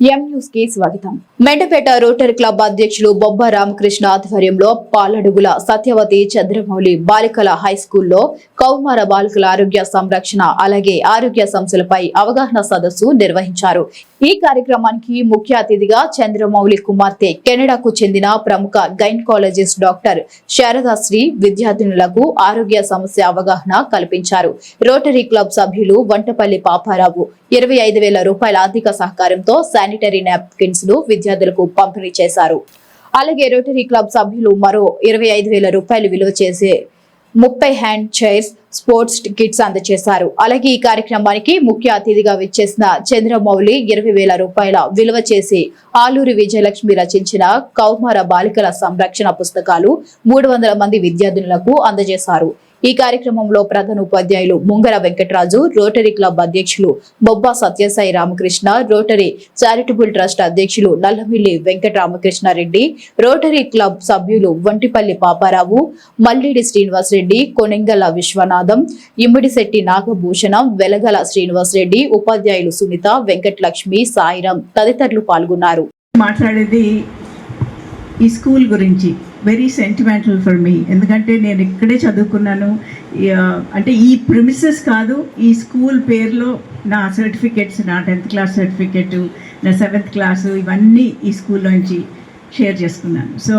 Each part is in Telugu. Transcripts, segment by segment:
ఎం కి స్వాగతం. మెండపేట రోటరీ క్లబ్ అధ్యక్షులు బొబ్బ రామకృష్ణ ఆధ్వర్యంలో పాలడుగుల సత్యవతి చంద్రమౌళి బాలికల హై స్కూల్లో కౌమార బాలికల ఆరోగ్య సంరక్షణ అలాగే ఆరోగ్య సమస్యలపై అవగాహన సదస్సు నిర్వహించారు. ఈ కార్యక్రమానికి ముఖ్య అతిథిగా చంద్రమౌళి కుమార్తె కెనడాకు చెందిన ప్రముఖ గైనకాలజిస్ట్ డాక్టర్ శారదాశ్రీ విద్యార్థినులకు ఆరోగ్య సమస్య అవగాహన కల్పించారు. రోటరీ క్లబ్ సభ్యులు వంటపల్లి పాపారావు ఇరవై ఐదు వేల రూపాయల ఆర్థిక సహకారంతో శానిటరీ నాప్కిన్స్ను విద్యార్థులకు పంపిణీ చేశారు. అలాగే రోటరీ క్లబ్ సభ్యులు మరో ఇరవై ఐదు వేల రూపాయలు విలువ చేసే ముప్పై హ్యాండ్ చైర్స్ స్పోర్ట్స్ కిట్స్ అందజేశారు. అలాగే ఈ కార్యక్రమానికి ముఖ్య అతిథిగా విచ్చేసిన చంద్రమౌళి ఇరవై వేల రూపాయల విలువ చేసి ఆలూరి విజయలక్ష్మి రచించిన కౌమార బాలికల సంరక్షణ పుస్తకాలు మూడు వందల మంది విద్యార్థులకు అందజేశారు. ఈ కార్యక్రమంలో ప్రధాన ఉపాధ్యాయులు ముంగర వెంకటరాజు రోటరీ క్లబ్ అధ్యక్షులు Bobba Satyasai Ramakrishna rotary charitable trust అధ్యక్షులు నల్లమిల్లి వెంకటరామకృష్ణారెడ్డి రోటరీ క్లబ్ సభ్యులు వంటిపల్లి పాపారావు మల్లిడి శ్రీనివాసరెడ్డి కొనెంగల విశ్వనాథం ఇమ్మిడిశెట్టి నాగభూషణం వెలగల శ్రీనివాసరెడ్డి ఉపాధ్యాయులు సునీత వెంకటలక్ష్మి సాయిరం తదితరులు పాల్గొన్నారు. మాట్లాడేది ఈ స్కూల్ గురించి. వెరీ సెంటిమెంటల్ ఫర్ మీ ఎందుకంటే నేను ఇక్కడే చదువుకున్నాను. అంటే ఈ ప్రిమిసెస్ కాదు ఈ స్కూల్ పేరులో నా సర్టిఫికెట్స్ నా టెన్త్ క్లాస్ సర్టిఫికెట్ నా సెవెంత్ క్లాసు ఇవన్నీ ఈ స్కూల్లో నుంచి షేర్ చేసుకున్నాను. సో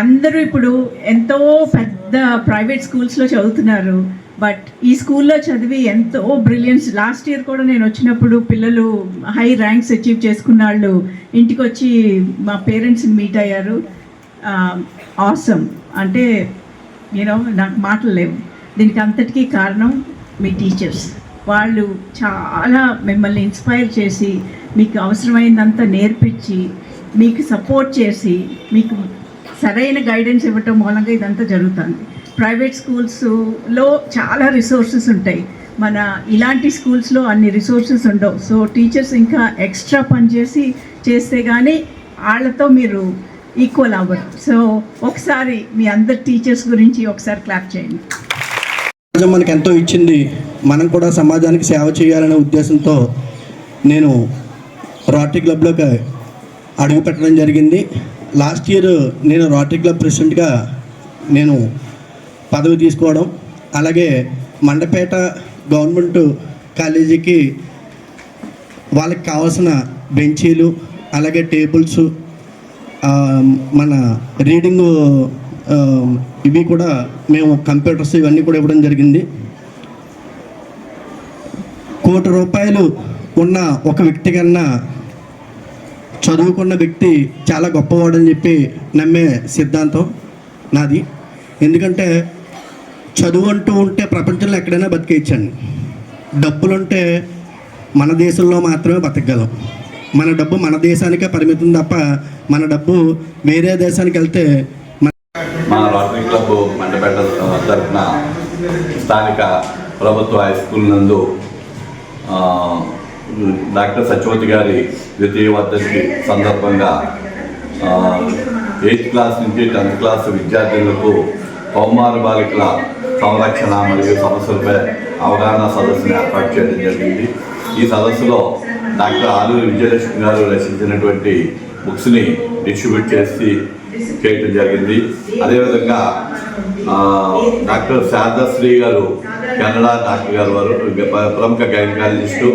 అందరూ ఇప్పుడు ఎంతో పెద్ద ప్రైవేట్ స్కూల్స్లో చదువుతున్నారు. బట్ ఈ స్కూల్లో చదివి ఎంతో బ్రిలియన్స్ లాస్ట్ ఇయర్ కూడా నేను వచ్చినప్పుడు పిల్లలు హై ర్యాంక్స్ అచీవ్ చేసుకున్న వాళ్ళు ఇంటికి వచ్చి మా పేరెంట్స్ని మీట్ అయ్యారు. ఆసమ్ అంటే యూనో నాకు మాటలు లేవు. దీనికి అంతటికీ కారణం మీ టీచర్స్ వాళ్ళు చాలా మిమ్మల్ని ఇన్స్పైర్ చేసి మీకు అవసరమైనంత నేర్పించి మీకు సపోర్ట్ చేసి మీకు సరైన గైడెన్స్ ఇవ్వటం మూలంగా ఇదంతా జరుగుతుంది. ప్రైవేట్ స్కూల్స్లో చాలా రిసోర్సెస్ ఉంటాయి. మన ఇలాంటి స్కూల్స్లో అన్ని రిసోర్సెస్ ఉండవు. సో టీచర్స్ ఇంకా ఎక్స్ట్రా పనిచేసి చేస్తే కానీ వాళ్ళతో మీరు ఈక్వల్ అవ్వరు సో ఒకసారి మీ అందరి టీచర్స్ గురించి ఒకసారి క్లాప్ చేయండి. సమాజం మనకు ఎంతో ఇచ్చింది. మనం కూడా సమాజానికి సేవ చేయాలనే ఉద్దేశంతో నేను రాటరీ క్లబ్లోకి అడుగు పెట్టడం జరిగింది. లాస్ట్ ఇయర్ నేను రాటరీ క్లబ్ ప్రెసిడెంట్గా నేను పదవి తీసుకోవడం. అలాగే మండపేట గవర్నమెంట్ కాలేజీకి వాళ్ళకి కావాల్సిన బెంచీలు అలాగే టేబుల్స్ మన రీడింగ్ ఇవి కూడా మేము కంప్యూటర్స్ ఇవన్నీ కూడా ఇవ్వడం జరిగింది. కోటి రూపాయలు ఉన్న ఒక వ్యక్తి కన్నా చదువుకున్న వ్యక్తి చాలా గొప్పవాడని చెప్పి నమ్మే సిద్ధాంతం నాది. ఎందుకంటే చదువు అంటూ ఉంటే ప్రపంచంలో ఎక్కడైనా బతికేయచ్చండి. డబ్బులుంటే మన దేశంలో మాత్రమే బతకగలం. మన డబ్బు మన దేశానికే పరిమితం తప్ప మన డబ్బు వేరే దేశానికి వెళ్తే మన మా రోటరీ క్లబ్ మండపేట తరఫున స్థానిక ప్రభుత్వ హై స్కూల్ నందు డాక్టర్ సత్యవతి గారి ద్వితీయ వర్ధంతి సందర్భంగా ఎయిత్ క్లాస్ నుంచి టెన్త్ క్లాస్ విద్యార్థులకు కౌమార బాలికల సంరక్షణ మరియు సమస్యలపై అవగాహన సదస్సును ఏర్పాటు చేయడం జరిగింది. ఈ సదస్సులో డాక్టర్ ఆలూరి విజయలక్ష్మి గారు రచించినటువంటి బుక్స్ని డిస్ట్రిబ్యూట్ చేసి చేయటం జరిగింది. అదేవిధంగా డాక్టర్ శారదాశ్రీ గారు కెనడా డాక్టర్ గారు వారు ప్రముఖ గైనకాలజిస్టు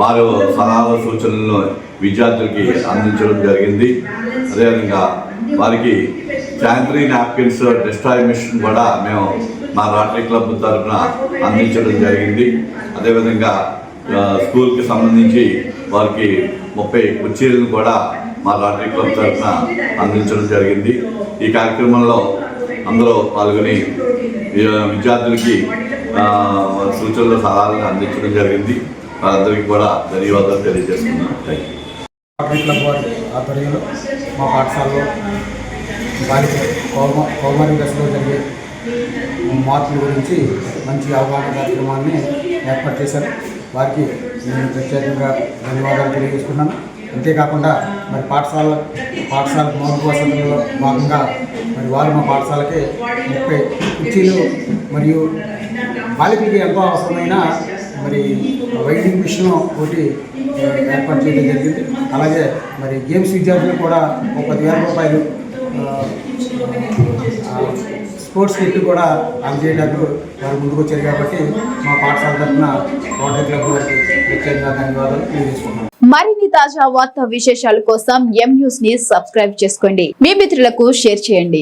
వారు సలహాలు సూచనలను విద్యార్థులకి అందించడం జరిగింది. అదేవిధంగా వారికి శానిటరీ నాప్కిన్స్ డిస్ట్రాయ్ మిషన్ కూడా మేము మా రాటరీ క్లబ్ తరఫున అందించడం జరిగింది. అదేవిధంగా స్కూల్కి సంబంధించి వారికి ముప్పై కుర్చీలను కూడా మా లాటరీ క్లబ్ తరఫున అందించడం జరిగింది. ఈ కార్యక్రమంలో అందరూ పాల్గొని విద్యార్థులకి సూచనలు సలహాలను అందించడం జరిగింది. వారందరికీ కూడా ధన్యవాదాలు తెలియజేస్తున్నాను. లాటరీ క్లబ్ వారి ఆధ్వర్యంలో మా పాఠశాలలో బాలిక కౌమ కౌమారి దశలో జరిగే మార్పుల గురించి మంచి అవగాహన కార్యక్రమాన్ని ఏర్పాటు చేశారు. వారికి నేను ప్రత్యేకంగా ధన్యవాదాలు తెలియజేసుకున్నాను అంతేకాకుండా మరి పాఠశాల పాఠశాల మౌలిక భాగంగా మరి వారు మా పాఠశాలకి ముప్పై కుర్చీలు మరియు బాలికలకి ఎంతో అవసరమైన మరి వైడింగ్ మిషన్ ఒకటి ఏర్పాటు చేయడం జరిగింది. అలాగే మరి గేమ్స్ విద్యార్థులు కూడా ఒక పదివేల రూపాయలు స్పోర్ట్స్ కిట్ కూడా అందజేయడానికి వారు ముందుకు వచ్చారు కాబట్టి మా పాఠశాల తరఫున రోటరీ క్లబ్ వారికి ప్రత్యేకంగా ధన్యవాదాలు తెలియజేసుకున్నాను మరిన్ని తాజా వార్తా విశేషాల కోసం ఎం న్యూస్ని సబ్స్క్రైబ్ చేసుకోండి. మీ మిత్రులకు షేర్ చేయండి.